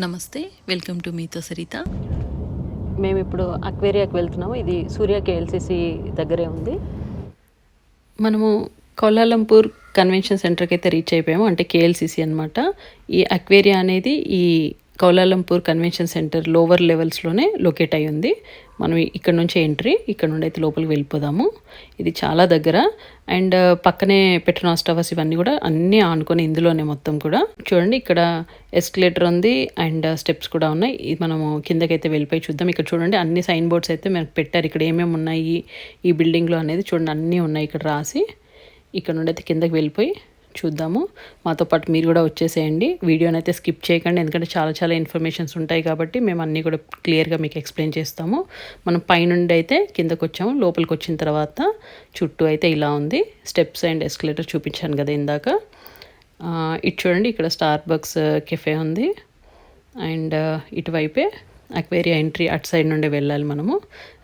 నమస్తే welcome to మీతో సరిత. మేము ఇప్పుడు అక్వేరియాకి వెళ్తున్నాము. ఇది సూర్య కేఎల్సిసి దగ్గరే ఉంది. మనము కౌలాలంపూర్ కన్వెన్షన్ సెంటర్కి అయితే రీచ్ అయిపోయాము. అంటే కేఎల్సిసి అనమాట ఈ అక్వేరియా అనేది ఈ Kuala Lumpur convention centre lower లెవెల్స్లోనే locate అయి ఉంది మనం ఇక్కడ నుంచి ఎంట్రీ ఇక్కడ నుండి అయితే లోపలికి వెళ్ళిపోదాము. ఇది చాలా దగ్గర. అండ్ పక్కనే పెట్రోనాస్ టవర్స్ ఇవన్నీ కూడా అన్నీ ఆనుకొని ఇందులోనే మొత్తం కూడా. చూడండి ఇక్కడ ఎస్కలేటర్ ఉంది అండ్ స్టెప్స్ కూడా ఉన్నాయి. ఇది మనము కిందకైతే వెళ్ళిపోయి చూద్దాం. ఇక్కడ చూడండి అన్ని సైన్ బోర్డ్స్ అయితే మనకు పెట్టారు. ఇక్కడ ఏమేమి ఉన్నాయి ఈ బిల్డింగ్లో అనేది చూడండి అన్నీ ఉన్నాయి ఇక్కడ రాసి. ఇక్కడ నుండి అయితే కిందకి వెళ్ళిపోయి చూద్దాము. మాతో పాటు మీరు కూడా వచ్చేసేయండి. వీడియోని అయితే స్కిప్ చేయకండి. ఎందుకంటే చాలా చాలా ఇన్ఫర్మేషన్స్ ఉంటాయి కాబట్టి మేము అన్నీ కూడా క్లియర్గా మీకు ఎక్స్ప్లెయిన్ చేస్తాము. మనం పైనుండి అయితే కిందకు వచ్చాము. లోపలికి వచ్చిన తర్వాత చుట్టూ అయితే ఇలా ఉంది. స్టెప్స్ అండ్ ఎస్కలేటర్ చూపించాను కదా ఇందాక. ఇటు చూడండి ఇక్కడ స్టార్ బక్స్ కెఫే ఉంది. అండ్ ఇటువైపే అక్వేరియా ఎంట్రీ అటు సైడ్ నుండి వెళ్ళాలి మనము.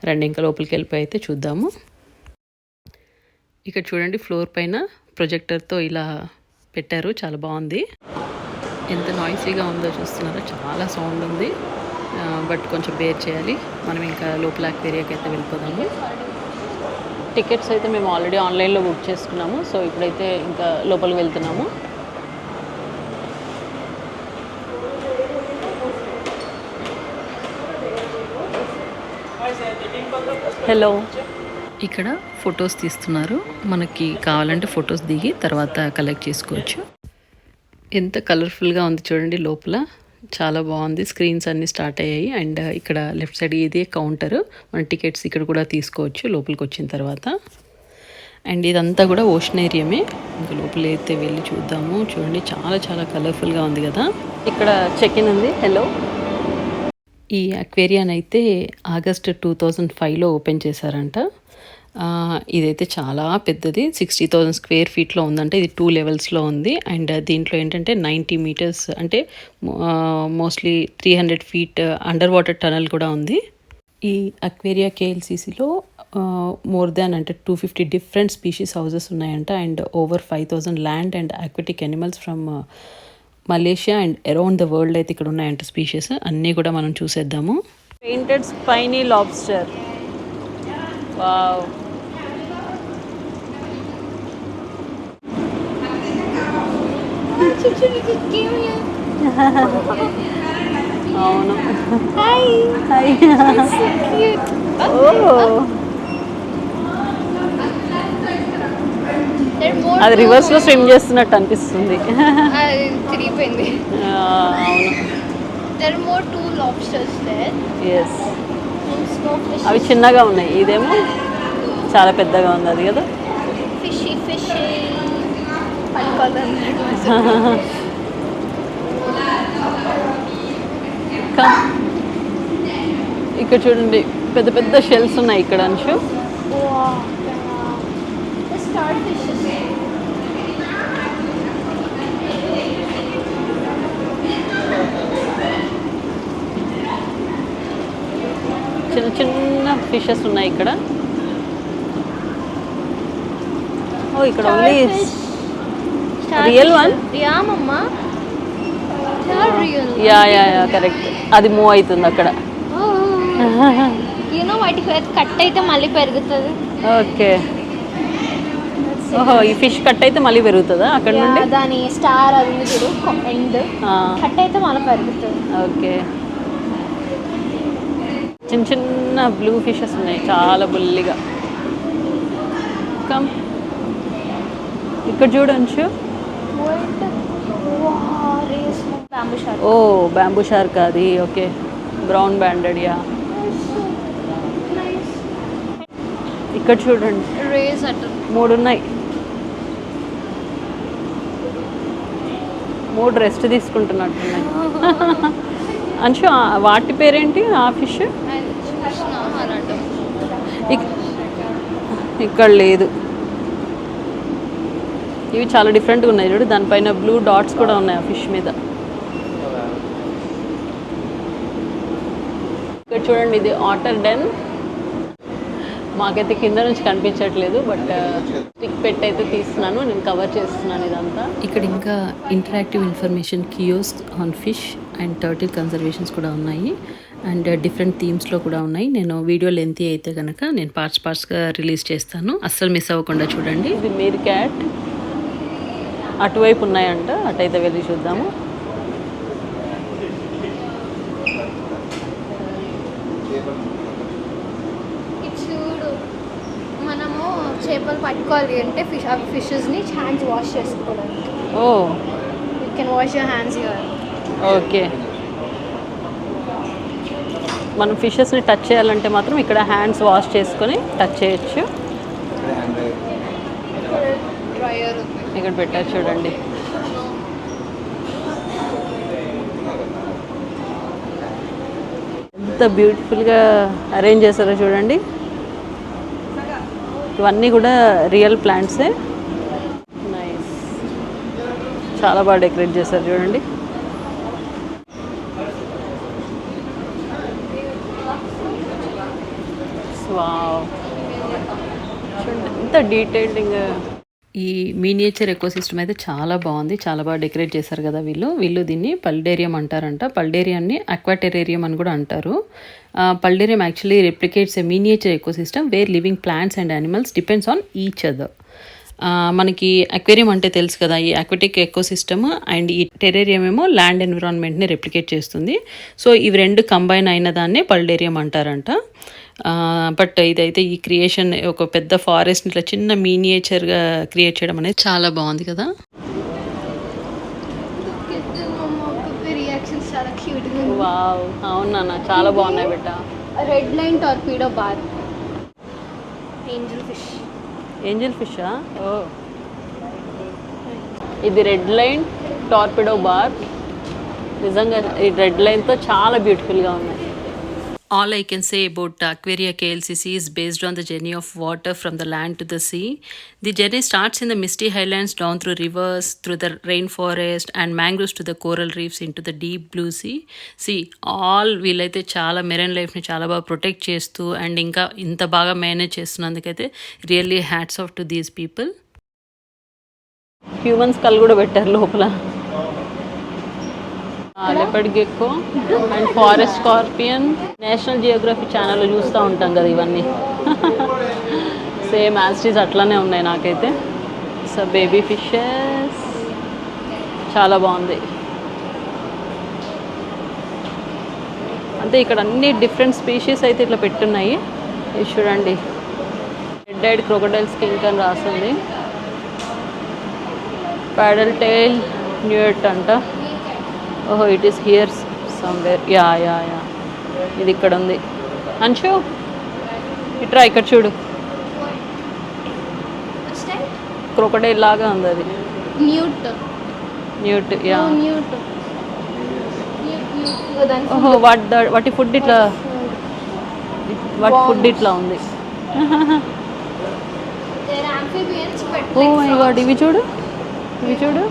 రెండు ఇంకా లోపలికి వెళ్ళిపోయి అయితే చూద్దాము. ఇక్కడ చూడండి ఫ్లోర్ పైన ప్రొజెక్టర్తో ఇలా పెట్టారు. చాలా బాగుంది. ఎంత నాయిసీగా ఉందో చూస్తున్నారో? చాలా సౌండ్ ఉంది. బట్ కొంచెం బేర్ చేయాలి. మనం ఇంకా లోపల అక్వేరియాకి అయితే వెళ్ళిపోదాము. టికెట్స్ అయితే మేము ఆల్రెడీ ఆన్లైన్లో బుక్ చేసుకున్నాము. సో ఇప్పుడైతే ఇంకా లోపలికి వెళ్తున్నాము. హలో ఇక్కడ ఫొటోస్ తీస్తున్నారు. మనకి కావాలంటే ఫొటోస్ దిగి తర్వాత కలెక్ట్ చేసుకోవచ్చు. ఎంత కలర్ఫుల్గా ఉంది చూడండి లోపల. చాలా బాగుంది. స్క్రీన్స్ అన్నీ స్టార్ట్ అయ్యాయి. అండ్ ఇక్కడ లెఫ్ట్ సైడ్ ఇదే కౌంటర్ మన టికెట్స్ ఇక్కడ కూడా తీసుకోవచ్చు లోపలికి వచ్చిన తర్వాత. అండ్ ఇదంతా కూడా ఓషన్ ఏరియామే ఇంకా లోపల అయితే వెళ్ళి చూద్దాము. చూడండి చాలా చాలా కలర్ఫుల్గా ఉంది కదా. ఇక్కడ చెక్ ఇన్ ఉంది. హలో ఈ అక్వేరియాన్ అయితే ఆగస్ట్ టూ థౌజండ్ ఫైవ్లో ఓపెన్ చేశారంట. ఇదైతే చాలా పెద్దది. సిక్స్టీ థౌజండ్ స్క్వేర్ ఫీట్లో ఉందంటే ఇది టూ లెవెల్స్లో ఉంది. అండ్ దీంట్లో ఏంటంటే నైంటీ మీటర్స్ అంటే mostly three hundred feet under water tunnel కూడా ఉంది. ఈ అక్వేరియా కేఎల్సీసీలో మోర్ దాన్ అంటే two fifty different species houses ఉన్నాయంట. And over five thousand land and aquatic animals from Malaysia and around the world అయితే ఇక్కడ ఉన్నాయంట స్పీషీస్ అన్నీ కూడా మనం చూసేద్దాము. పెయింటెడ్ స్పైనీ లాబ్స్టర్ వావ్ అవును. ఓ oh. అది రివర్స్లో స్విమ్ చేస్తున్నట్టు అనిపిస్తుంది. తిరిగిపోయింది. అవి చిన్నగా ఉన్నాయి. ఇదేమో చాలా పెద్దగా ఉంది అది కదా? ఫిషీ ఫిషీ ఇక్కడ చూడండి పెద్ద పెద్ద షెల్స్ ఉన్నాయి ఇక్కడ starfishes. చిన్న చిన్న ఫిషెస్ ఉన్నాయి ఇక్కడ. ఓ ఇక్కడ only Real one? Yeah real yeah yeah yeah correct అది మూవ్ అవుతుంది అక్కడ. యూనో వాటికి కట్ అయితే మళ్ళీ పెరుగుతుంది. ఓకే ఓహో ఈ ఫిష్ కట్ అయితే మళ్ళీ పెరుగుతుందా అక్కడ నుండి? దాని స్టార్ అది చూడు ఎండ్. కట్ అయితే మళ్ళీ పెరుగుతుంది. ఓకే చిన్న చిన్న బ్లూ ఫిషెస్ ఉన్నాయి చాలా బుల్లిగా. కమ్ ఇక్కడ చూడంచు ఓ బ్యాంబూ షార్క్ అది ఓకే బ్రౌన్ బ్యాండెడ్ యా ఇక్కడ చూడండి. రేస్ అటు మూడు ఉన్నాయి మూడు రెస్ట్ తీసుకుంటున్నట్టున్నాయి ఆ- వాటి పేరేంటి? ఆ ఫిష్ ఇక్కడ లేదు. ఇవి చాలా డిఫరెంట్గా ఉన్నాయి చూడు. దానిపైన బ్లూ డాట్స్ కూడా ఉన్నాయి ఆ ఫిష్ మీద. ఇక్కడ చూడండి ఇది ఆటర్ డెన్ మాకైతే కింద నుంచి కనిపించట్లేదు బట్ స్టిక్ పెట్టి అయితే తీస్తున్నాను. నేను కవర్ చేస్తున్నాను ఇదంతా. ఇక్కడ ఇంకా interactive information kiosk on fish and turtle conservations కూడా ఉన్నాయి. అండ్ డిఫరెంట్ థీమ్స్లో కూడా ఉన్నాయి. నేను వీడియో లెంత్ అయితే కనుక నేను పార్ట్స్ పార్ట్స్గా రిలీజ్ చేస్తాను. అస్సలు మిస్ అవ్వకుండా చూడండి. ఇది మీర్ క్యాట్ అటువైపు ఉన్నాయంట అటైతే వెళ్ళి చూద్దాము. చూడు మనము చేపలు పట్టుకోవాలి అంటే ఫిష్ ఆ ఫిషెస్ని హ్యాండ్స్ వాష్ చేసుకోవడానికి. ఓ. You can wash your hands your okay. మనం ఫిషెస్ని టచ్ చేయాలంటే మాత్రం ఇక్కడ హ్యాండ్స్ వాష్ చేసుకొని టచ్ చేయొచ్చు. డ్రైయర్ ఉంది. ఇక్కడ పెట్టారు చూడండి. ఎంత బ్యూటిఫుల్గా అరేంజ్ చేశారో చూడండి. ఇవన్నీ కూడా రియల్ ప్లాంట్సే. నైస్ చాలా బాగా డెకరేట్ చేశారు చూడండి. వావ్ చూడండి ఎంత డీటెయిలింగ్. ఈ మినియేచర్ ఎకోసిస్టమ్ అయితే చాలా బాగుంది. చాలా బాగా డెకరేట్ చేశారు కదా వీళ్ళు. వీళ్ళు దీన్ని పల్డేరియం అంటారంట. పల్డేరియాన్ని అక్వాటెరేరియం అని కూడా అంటారు. Paludarium actually replicates a miniature ecosystem where living plants and animals depends on each other మనకి అక్వేరియం అంటే తెలుసు కదా ఈ అక్వాటిక్ ఎకోసిస్టమ్ అండ్ ఈ టెరేరియం ఏమో ల్యాండ్ ఎన్విరాన్మెంట్ని రెప్లికేట్ చేస్తుంది. సో ఇవి రెండు కంబైన్ అయిన దాన్నే పల్డేరియం అంటారంట. బట్ ఇదైతే ఈ క్రియేషన్ ఒక పెద్ద ఫారెస్ట్ ఇట్లా చిన్న మీనియేచర్గా క్రియేట్ చేయడం అనేది చాలా బాగుంది కదా. అవునా చాలా బాగున్నాయి బిడ్డ. Red line torpedo barb. Angel fish. Angel ఫిషా? ఓ. ఇది రెడ్ లైన్ టార్పిడో బార్. నిజంగా ఈ రెడ్ లైన్తో చాలా బ్యూటిఫుల్గా ఉన్నాయి. All I can say about Aquaria KLCC is based on the journey of water from the land to the sea the journey starts in the misty highlands down through rivers through the rain forest and mangroves to the coral reefs into the deep blue sea sea all వీళ్ళైతే చాలా marine లైఫ్ని చాలా బాగా protect చేస్తూ and ఇంకా ఇంత బాగా manage చేస్తున్నందుకైతే really hats off to these people humans కళ్ళు కూడా పెట్టారు లోపల. Leopard gecko and forest scorpion. National geography ఛానల్లో చూస్తూ ఉంటాం కదా ఇవన్నీ. సేమ్ యాస్టీస్ అట్లానే ఉన్నాయి నాకైతే. సో బేబీ ఫిషెస్ చాలా బాగుంది. అంటే ఇక్కడ అన్ని డిఫరెంట్ స్పీషీస్ అయితే ఇట్లా పెట్టున్నాయి. ఇది చూడండి. రెడ్ ఐడ్ క్రొకడైల్ స్కింక్ అని రాస్తుంది ప్యాడల్ టైల్ న్యూట్ అంట. ఓహో it is here somewhere yeah yeah yeah ఇది ఇక్కడ ఉంది. అంచు ఇట్రా ఇక్కడ చూడు. క్రొకడైల్ లాగా ఉంది అది. న్యూట్ న్యూట్ యా న్యూట్ ఓహో వాట్ ద వాటి ఫుడ్ ఇట్లా? వాటి ఫుడ్ ఇట్లా ఉంది? Oh my. గాడ్ ఇవి చూడు. ఇవి చూడు.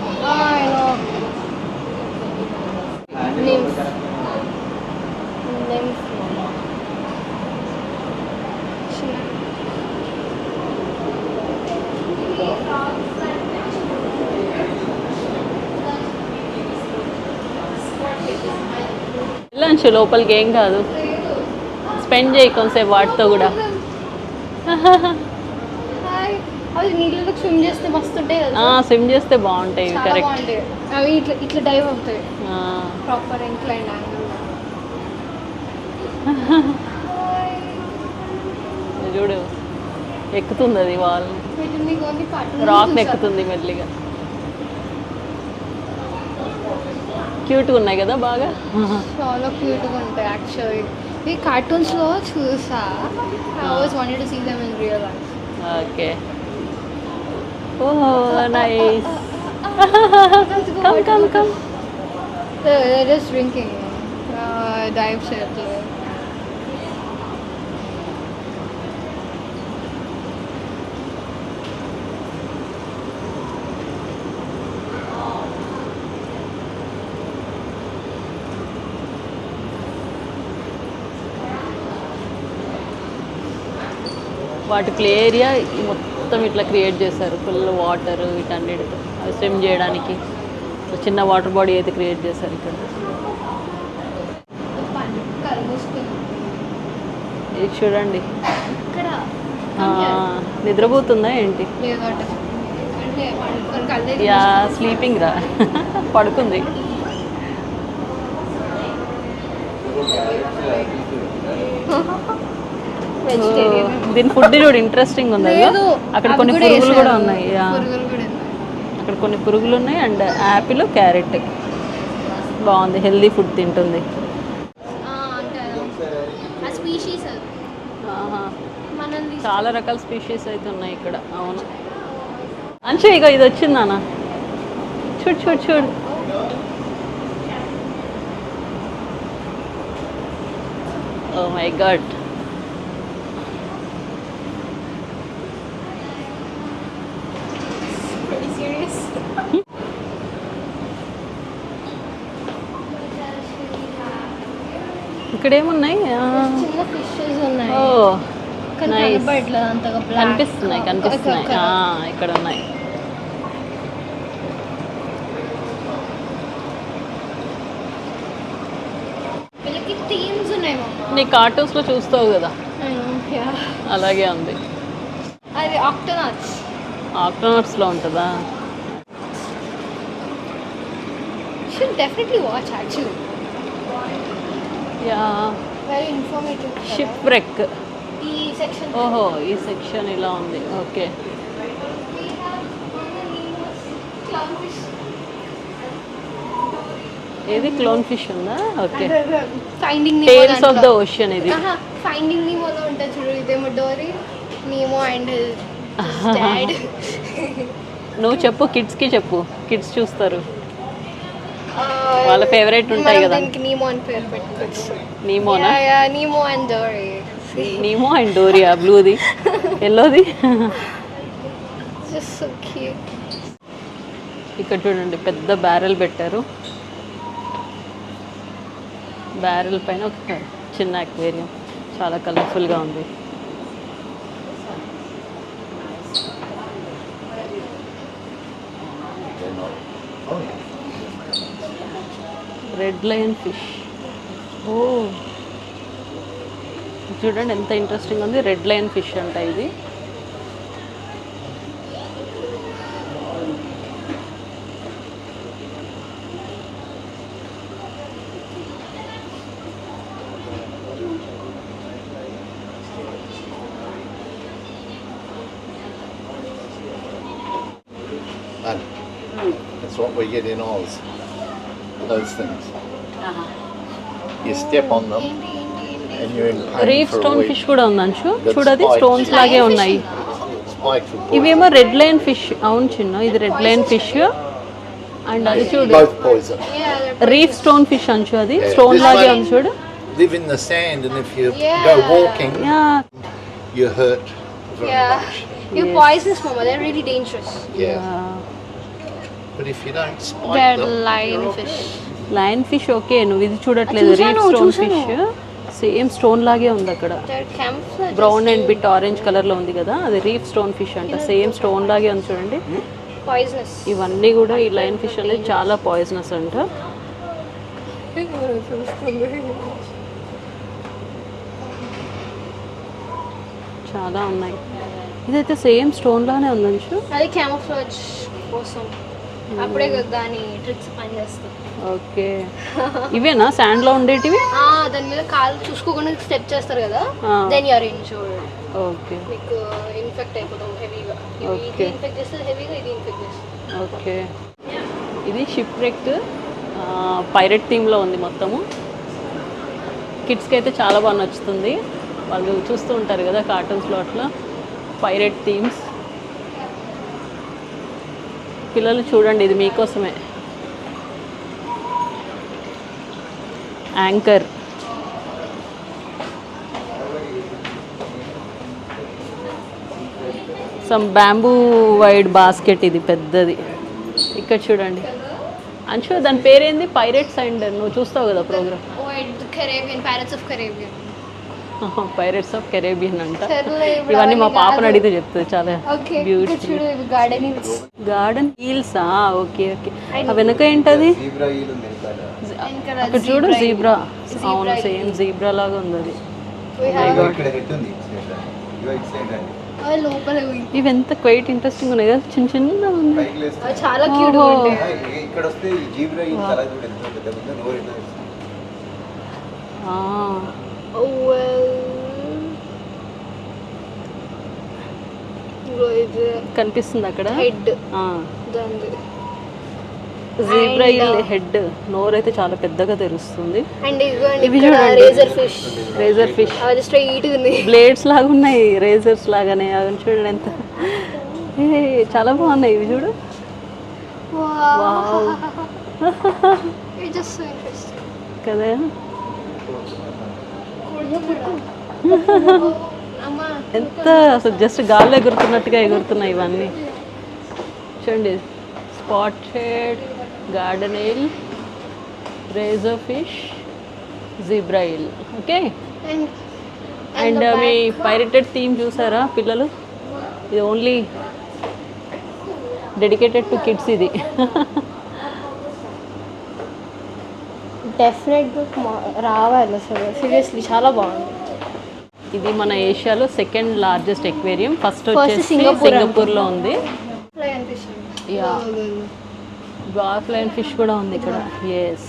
వెళ్ళంచు లోపలికి ఏం కాదు. స్పెండ్ చేయి కొంతసేపు వాటితో కూడా. హాయ్. అవి నీళ్ళలో స్విమ్ చేస్తే మస్తుంటాయి కదా. స్విమ్ చేస్తే బాగుంటాయి కరెక్ట్. బాగుంటాయి. అవి ఇట్లా ఇట్లా డైవ్ అవుతాయి. ప్రాపర్ ఇంక్లైన్ యాంగిల్ చూడు ఎక్కుతుంది అది వాళ్ళు రాక్ ఎక్కుతుంది మెల్లిగా. క్యూట్గా ఉన్నాయి కదా బాగా? చాలా క్యూట్గా ఉంటాయి యాక్చువల్లీ. ఈ కార్టూన్స్లో చూసా? I always wanted to see them in real life okay. Oh nice. Come come come They're just drinking. Uh, వాటి ప్లే ఏరియా మొత్తం ఇట్లా క్రియేట్ చేశారు. ఫుల్ వాటర్ వీటన్నిటితో. స్విమ్ చేయడానికి చిన్న వాటర్ బాడీ అయితే క్రియేట్ చేశారు ఇక్కడ. ఇది చూడండి. నిద్రపోతుందా ఏంటి? యా స్లీపింగ్ రా. పడుకుంది. వెజిటేరియన్ దీని ఫుడ్ చూడు ఇంట్రెస్టింగ్ ఉంది అక్కడ కొన్ని పురుగులు కూడా. ఉన్నాయి. అక్కడ కొన్ని పురుగులు ఉన్నాయి అండ్ యాపిల్ క్యారెట్. బాగుంది హెల్దీ ఫుడ్ తింటుంది. చాలా రకాల స్పీషీస్ అయితే ఉన్నాయి ఇక్కడ అవును. అంచు ఇగో ఇది వచ్చింది నాన్న. చూడు చూడు చూడు. ఓ మై గాడ్ ఇక్కడ ఏమున్నాయి ఆ, చిన్న ఫిషెస్ ఉన్నాయి. ఓ. కనిపిస్తున్నాయి కనిపిస్తున్నాయి. ఇక్కడ- ఉన్నాయి నీ కార్టూన్స్లో చూస్తావు కదా. అలాగే ఉంది. అది ఆక్టోనాట్స్ ఆక్టోనట్స్లో ఉంటుందా? Should definitely watch actually very informative shipwreck ఈ సెక్షన్ ఓహో ఈ సెక్షన్ ఇలా ఉంది. ఓకే ఏది? క్లోన్ ఫిష్ ఉందా okay finding tales of the ocean ఇది. ఫైండింగ్ నీమోలో ఉంటుంది చూడు. ఇదేమో డోరీ నీమో అండ్ నువ్వు చెప్పు కిడ్స్కి చెప్పు. కిడ్స్ చూస్తారు. వాళ్ళ favorite ఉంటాయి కదా. దీనికి నీమో అని పేరు పెట్టుకోవచ్చు. నీమోనా Nemo and Dory Nemo and doria బ్లూది ఎల్లోది జస్ట్ సో క్యూట్ ఇక్కడ చూడండి పెద్ద బ్యారెల్ పెట్టారు. బ్యారెల్ పైన ఒక చిన్న అక్వేరియం చాలా కలర్ఫుల్గా ఉంది. రెడ్ లయన్ ఫిష్ ఓ చూడండి ఎంత ఇంట్రెస్టింగ్ ఉంది రెడ్ లయన్ ఫిష్ అంట ఇది And that's what we get in Oz. Those things. You step on them and you're in pain reef for a stone week. Fish కూడా ఉందంచు That's చూడది spiked. Stones లాగే ఉన్నాయి Spiked with poison. ఇవేమో red line fish అవును చిన్న ఇది red line fish and అది చూడు Both poison. Reef stone fish అంచు అది Yeah, స్టోన్ this లాగే one- ఉంది చూడు Live in the sand and if you Yeah. go walking, yeah you hurt very Yeah. much. You're poisonous, Mama. They're really dangerous. Yeah. But if you don't spike They're them, lion they're fish. Lion fish okay నువ్వు ఇది చూడట్లేదు చూశాను, stone. Fish same stone లాగే ఉంది అక్కడ. Brown and bit orange కలర్లో ఉంది కదా అది రీఫ్ స్టోన్ ఫిష్ అంట సేమ్ స్టోన్ లాగే ఉంది చూడండి. ఇవన్నీ కూడా ఈ లైన్ ఫిష్ అనేది చాలా పాయిజనస్ అంట. చాలా ఉన్నాయి. ఇదైతే సేమ్ స్టోన్ లానే ఉందంచు అది కోసం. అప్పుడే కదా దాని ట్రిక్స్ పనిచేస్తాయి. ఓకే. ఇవేనా? శాండ్లో ఉండేటివి? ఆ, దాని మీద కాలు చూసుకోకుండా స్టెప్ చేస్తారు కదా. దెన్ యూఆర్ ఇన్ చూడండి ఓకే. మీకు ఇన్ఫెక్ట్ అయిపోతాం హెవీగా ఇది. ఇన్ఫెక్ట్ చేస్తుంది హెవీగా ఇది ఇన్ఫెక్ట్ చేస్తుంది. ఓకే. ఇది షిప్ రెక్ పైరెట్ థీమ్లో ఉంది మొత్తము. కిడ్స్కి అయితే చాలా బాగా నచ్చుతుంది. వాళ్ళు చూస్తూ ఉంటారు కదా కార్టూన్స్లో అట్లా. పైరెట్ థీమ్స్ పిల్లలు చూడండి ఇది మీకోసమే. Anchor some bamboo wide basket ఇది పెద్దది. ఇక్కడ చూడండి. అంచు దాని పేరేంది? పైరెట్స్ అండ్ నువ్వు చూస్తావు కదా programme oh Caribbean parrots of Caribbean pirates of Caribbean అంట. ఇవన్నీ మా పాపను. అడిగితే చెప్తుంది చాలా బ్యూటిఫుల్ గార్డెన్ హీల్సా. Okay okay. వెనక ఏంటది? అక్కడ చూడు జీబ్రా అవును సేమ్ జీబ్రా లాగా ఉంది అది. ఇవి. ఎంత క్వైట్ ఇంట్రెస్టింగ్ ఉన్నాయి. కదా చిన్న చిన్న ఉంది. చాలా క్యూట్ ఇక్కడ వస్తే ఈ జీబ్రా ఈల్ తల చూడు ఎంత పెద్ద ఉందో నోరు ఎంత పెద్దది. ఆ, well. ఇగో ఇది కనిపిస్తుంది అక్కడ? హెడ్ ఆ, దాని జీబ్రా హెడ్ నోరు అయితే చాలా పెద్దగా తెరుస్తుంది. అండ్ ఇవి చూడండి. రేజర్ ఫిష్ రేజర్ ఫిష్ అది స్ట్రైట్ ఉంది. బ్లేడ్స్ లాగా ఉన్నాయి రేజర్స్ లాగానే. అవి చూడండి ఎంత. చాలా బాగున్నాయి ఇవి చూడు. కదా? ఎంత అసలు జస్ట్ గాల్లో ఎగురుతున్నట్టుగా ఎగురుతున్నాయి ఇవన్నీ. చూడండి. Spot shade garden eel razor fish zebra eel okay and me pirated theme చూసారా పిల్లలు? ఇది ఓన్లీ డెడికేటెడ్ టు కిడ్స్ ఇది. డెఫినెట్గా రావాలి అసలు. సీరియస్లీ చాలా బాగుంది. ఇది మన ఏషియాలో సెకండ్ లార్జెస్ట్ ఎక్వేరియం ఫస్ట్ వచ్చేసి సింగపూర్ సింగపూర్లో ఉంది. యా బాఫ్లైన్ ఫిష్ కూడా ఉంది ఇక్కడ. ఎస్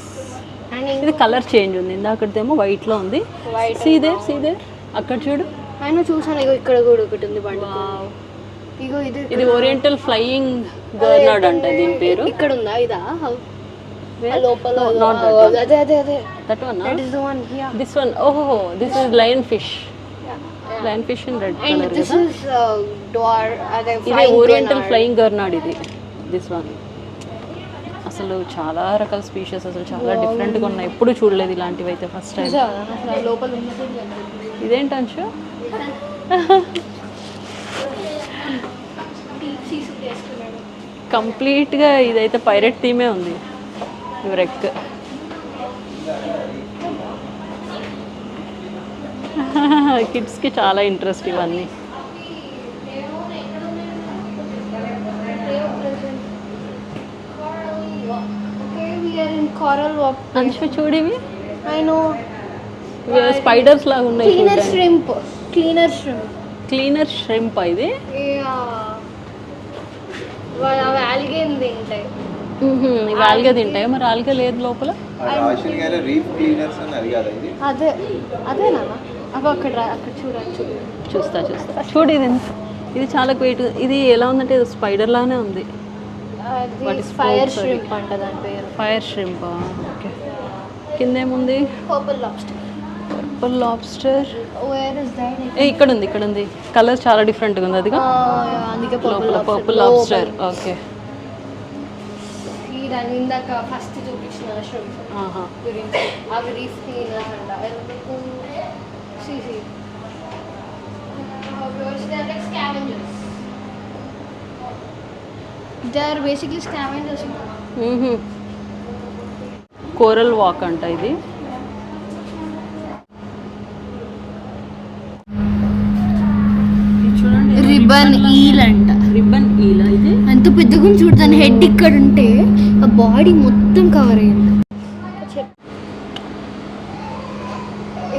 ఇది కలర్ చేంజ్ ఉంది. ఇందాకటిదేమో వైట్లో ఉంది. White. సీదేర్ సీదేర్ అక్కడ చూడు. ఆయన చూసాను ఇగో ఇక్కడ కూడా ఒకటి ఉంది బండి. ఇగో ఇది ఇది ఓరియంటల్ ఫ్లయింగ్ గర్నాడ్ అంట. దీని పేరు? ఇక్కడ ఉందా ఇదా? లోపల. అదే అదే అదే. That one that is the one this one ఓహో this is lion fish lion fish in red colour this is door అదే ఇది ఓరియంటల్ ఫ్లయింగ్ గర్నాడ్ ఇది. దిస్ వన్ అసలు చాలా రకాల స్పీషెస్ అసలు చాలా డిఫరెంట్గా ఉన్నాయి. ఎప్పుడు చూడలేదు ఇలాంటివి అయితే ఫస్ట్ టైం ఇదేంటి అంచు కంప్లీట్గా ఇదైతే పైరెట్ థీమే ఉంది. రెక్ కిడ్స్కి చాలా ఇంట్రెస్ట్ ఇవన్నీ. Coral walk. అంచు చూడివి? I know. స్పైడర్స్ లాగా ఉన్నాయి చూడండి shrimp. Cleaner shrimp. Cleaner shrimp ఇది? అవి ని తింటాయి. ఇవి ఆల్గా తింటాయి? మరి ఆల్గా లేదు లోపల? ఇది. అదే అదేనా అవి అక్కడ అక్కడ చూడచ్చు చూస్తా చూస్తా. చూడు ఇది ఇది చాలా క్వేట్ ఇది ఎలా ఉందంటే స్పైడర్ లానే ఉంది. అది ఫైర్. షrimp అంట దాని పేరు. Fire shrimp okay. కిందేముంది? Purple lobster purple lobster where is that ఏ ఇక్కడ ఉంది ఇక్కడ ఉంది కలర్ చాలా డిఫరెంట్గా ఉంది అదిగా. అందుకే పర్పుల్ పర్పుల్ లాబ్స్టర్ ఓకే. దాని ఇందాక ఫస్ట్ చూపించిన ఆహా. గురించి అవి రీఫ్ అంట. They are basically scavengers. Coral walk అంట ఇది. రిబన్ ఈల్ అంట. రిబ్బన్ ఈలా ఇది? అంత పెద్దగా చూడు దాని హెడ్ ఇక్కడ ఉంటే ఆ బాడీ మొత్తం కవర్ అయ్యింది.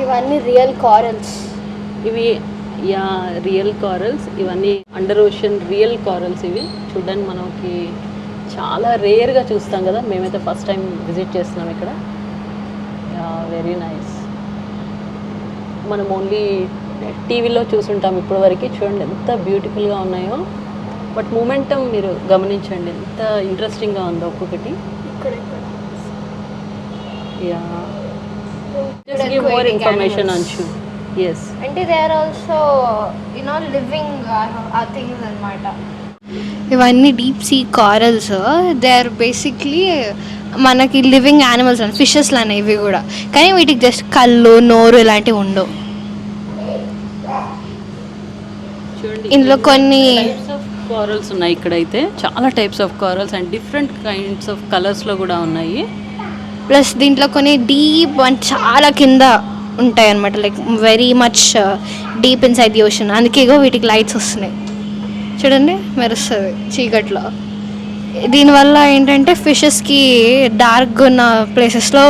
ఇవన్నీ రియల్ కారల్స్ ఇవి యా రియల్ కారల్స్ ఇవన్నీ అండర్ ఓషన్ రియల్ కారల్స్ ఇవి. చూడండి మనకి చాలా రేర్గా చూస్తాం కదా. మేమైతే ఫస్ట్ టైం విజిట్ చేస్తున్నాం ఇక్కడ. యా వెరీ నైస్ మనం ఓన్లీ టీవీలో చూసుంటాం ఇప్పటివరకు. చూడండి ఎంత బ్యూటిఫుల్గా ఉన్నాయో. బట్ మూమెంటం మీరు గమనించండి. ఎంత ఇంట్రెస్టింగ్గా ఉందో ఒక్కొక్కటి. Yeah. Just give more information అంచు ఎస్ అంటే they are also you know living uh things అనమాట ఇవన్నీ deep sea corals they are basically మనకి లివింగ్ యానిమల్స్ అని ఫిషెస్ లానే ఇవి కూడా. కానీ వీటికి జస్ట్ కళ్ళు నోరు ఇలాంటివి ఉండవు. ఇందులో కొన్ని కారల్స్ ఉన్నాయి ఇక్కడైతే. చాలా types of corals and different kinds of కలర్స్లో కూడా ఉన్నాయి. ప్లస్ దీంట్లో కొన్ని డీప్ అండ్ చాలా కింద ఉంటాయి అనమాట like very much deep inside the ocean అందుకే ఇగో వీటికి లైట్స్ వస్తున్నాయి. చూడండి మెరుస్తుంది చీకట్లో. దీనివల్ల ఏంటంటే ఫిషెస్కి డార్క్ ఉన్న ప్లేసెస్లో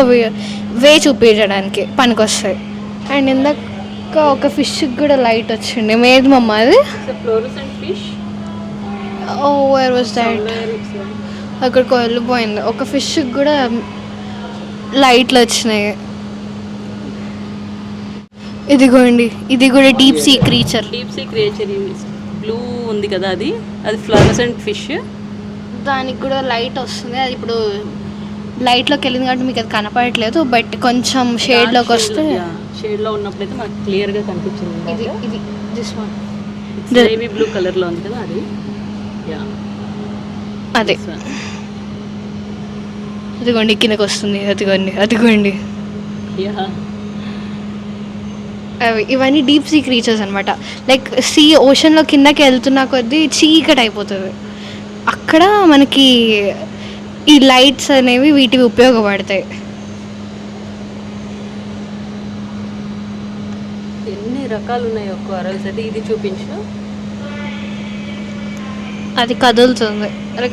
వే చూపించడానికి పనికొస్తాయి. అండ్ ఇందాక ఒక ఫిష్కి కూడా లైట్ వచ్చింది. మేది మమ్మ అది? ఓ వేర్ వాజ్ దట్ అక్కడికి వెళ్ళిపోయింది. ఒక ఫిష్కి కూడా లైట్లు వచ్చినాయి. ఇదిగోండి ఇది కూడా deep sea creature deep sea creature blue ఉంది కదా అది. అది ఫ్లోరసెంట్ ఫిష్ దానికి కూడా లైట్ వస్తుంది. అది ఇప్పుడు లైట్లోకి వెళ్ళింది కాబట్టి మీకు అది కనపడట్లేదు. బట్ కొంచెం షేడ్లోకి వస్తే షేడ్లో ఉన్నప్పుడైతే మనకు క్లియర్గా కనిపించింది ఇది ఇది దిస్ వన్ నేవీ బ్లూ కలర్లో ఉంది కదా అది. యా అదే. అదిగోండి కిందకి వస్తుంది. అదిగోండి అదిగోండి. యా ఇవన్నీ డీప్ సీ క్రీచర్స్ అనమాట లైక్ సీ ఓషన్లో కిందకి వెళ్తున్న కొద్దీ చీకటి అయిపోతుంది. అక్కడ మనకి ఈ లైట్స్ అనేవి వీటివి ఉపయోగపడతాయి. ఎన్ని రకాలు ఉన్నాయో కొరల్స్ అయితే ఇది చూపించు. అది కదులుతుంది.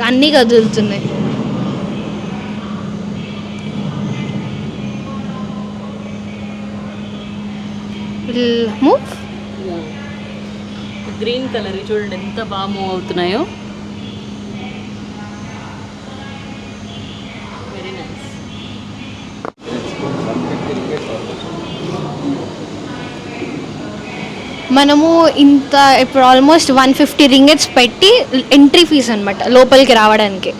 అన్నీ కదులుతున్నాయి. మూవ్ గ్రీన్ కలర్ చూడండి ఎంత బాగా మూవ్ అవుతున్నాయో. మనము ఇంత ఇప్పుడు ఆల్మోస్ట్ వన్ ఫిఫ్టీ రింగెట్స్ పెట్టి ఎంట్రీ ఫీజ్ అనమాట లోపలికి రావడానికి.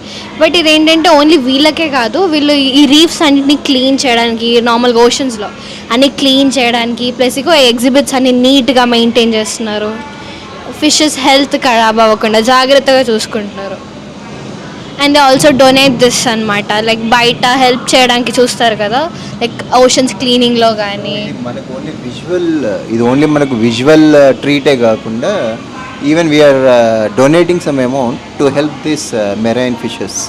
బట్ ఇదేంటంటే ఓన్లీ వీళ్ళకే కాదు వీళ్ళు ఈ రీఫ్స్ అన్నిటిని క్లీన్ చేయడానికి నార్మల్గా ఓషన్స్లో అన్ని క్లీన్ చేయడానికి ప్లస్ ఇగో ఎగ్జిబిట్స్ అన్ని నీట్గా మెయింటైన్ చేస్తున్నారు. ఫిషెస్ హెల్త్ ఖరాబ్ అవ్వకుండా జాగ్రత్తగా చూసుకుంటున్నారు. అండ్ ఆల్సో డొనేట్ దిస్ అనమాట లైక్ బయట హెల్ప్ చేయడానికి చూస్తారు కదా. లైక్ ఓషన్స్ క్లీనింగ్లో కానీ మనకు ఓన్లీ విజువల్ ఇది ఓన్లీ మనకు విజువల్ ట్రీటే కాకుండా even we're donating some amount to help this marine fishes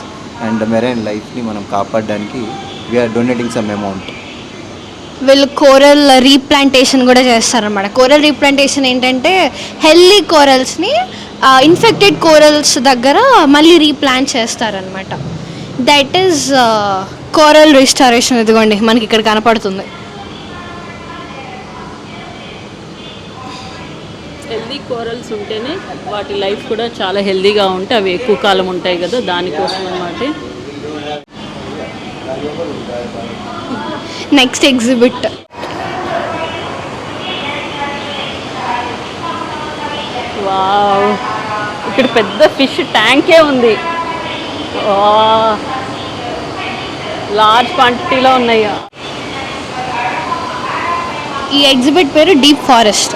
and marine లైఫ్ని మనం కాపాడడానికి వీఆర్ డొనేటింగ్ సమ్ అమౌంట్ వీళ్ళు కోరల్ రీప్లాంటేషన్ కూడా చేస్తారన్నమాట. కోరల్ రీప్లాంటేషన్ ఏంటంటే హెల్దీ కోరల్స్ని ఇన్ఫెక్టెడ్ కోరల్స్ దగ్గర మళ్ళీ రీప్లాంట్ చేస్తారనమాట దట్ ఈస్ కోరల్ రిస్టారేషన్ ఇదిగోండి మనకి ఇక్కడ కనపడుతుంది. హెల్దీ కోరల్స్ ఉంటేనే వాటి లైఫ్ కూడా చాలా హెల్దీగా ఉంటే అవి ఎక్కువ కాలం ఉంటాయి కదా దానికోసం అన్నమాట. Next exhibit wow. ఇక్కడ పెద్ద ఫిష్ ట్యాంకే ఉంది. లార్జ్ క్వాంటిటీలో ఉన్నాయి. ఈ ఎగ్జిబిట్ పేరు డీప్ ఫారెస్ట్.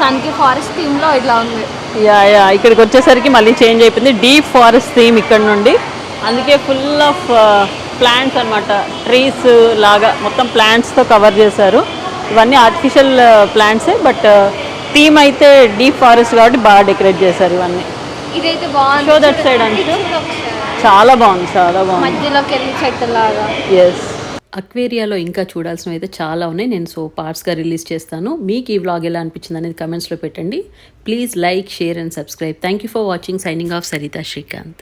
సన్కి ఫారెస్ట్ థీమ్లో ఇట్లా ఉంది. Yeah yeah. ఇక్కడికి వచ్చేసరికి మళ్ళీ చేంజ్ అయిపోయింది. డీప్ ఫారెస్ట్ థీమ్ ఇక్కడ నుండి. అందుకే ఫుల్ ఆఫ్ ప్లాంట్స్ అన్నమాట. ట్రీస్ లాగా మొత్తం ప్లాంట్స్తో కవర్ చేశారు. ఇవన్నీ ఆర్టిఫిషియల్ ప్లాంట్సే బట్ థీమ్ అయితే డీప్ ఫారెస్ట్ కాబట్టి బాగా డెకరేట్ చేశారు ఇవన్నీ. ఇదైతే బాగుంది. Show that side, Anshu. చాలా బాగుంది చాలా బాగుంది. మధ్యలోకి వెళ్ళి చెట్టు లాగా ఎస్ అక్వేరియాలో ఇంకా చూడాల్సినవి అయితే చాలా ఉన్నాయి. నేను సో పార్ట్స్గా రిలీజ్ చేస్తాను. మీకు ఈ వ్లాగ్ ఎలా అనిపించింది అనేది కమెంట్స్లో పెట్టండి. Please like share and subscribe thank you for watching signing off Saritha Srikanth